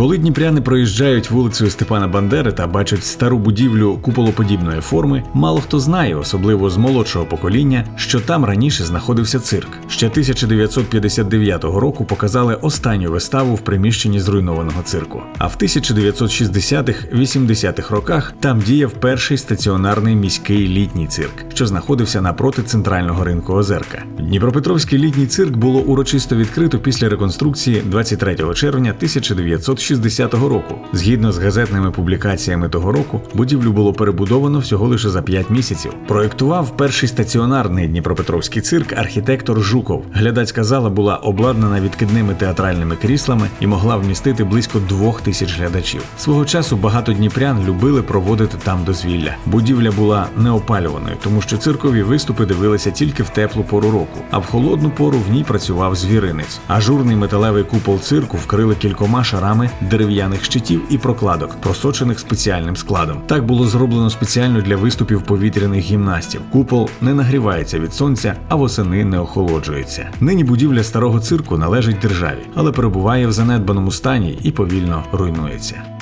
Коли дніпряни проїжджають вулицею Степана Бандери та бачать стару будівлю куполоподібної форми, мало хто знає, особливо з молодшого покоління, що там раніше знаходився цирк. Ще 1959 року показали останню виставу в приміщенні зруйнованого цирку. А в 1960-80-х роках там діяв перший стаціонарний міський літній цирк, що знаходився напроти центрального ринку Озерка. Дніпропетровський літній цирк було урочисто відкрито після реконструкції 23 червня 1960 року. Згідно з газетними публікаціями того року, будівлю було перебудовано всього лише за 5 місяців. Проєктував перший стаціонарний Дніпропетровський цирк архітектор Жуков. Глядацька зала була обладнана відкидними театральними кріслами і могла вмістити близько двох тисяч глядачів. Свого часу багато дніпрян любили проводити там дозвілля. Будівля була неопалюваною, тому що циркові виступи дивилися тільки в теплу пору року, а в холодну пору в ній працював звіринець. Ажурний металевий купол цирку вкрили кількома шарами дерев'яних щитів і прокладок, просочених спеціальним складом. Так було зроблено спеціально для виступів повітряних гімнастів. Купол не нагрівається від сонця, а восени не охолоджується. Нині будівля старого цирку належить державі, але перебуває в занедбаному стані і повільно руйнується.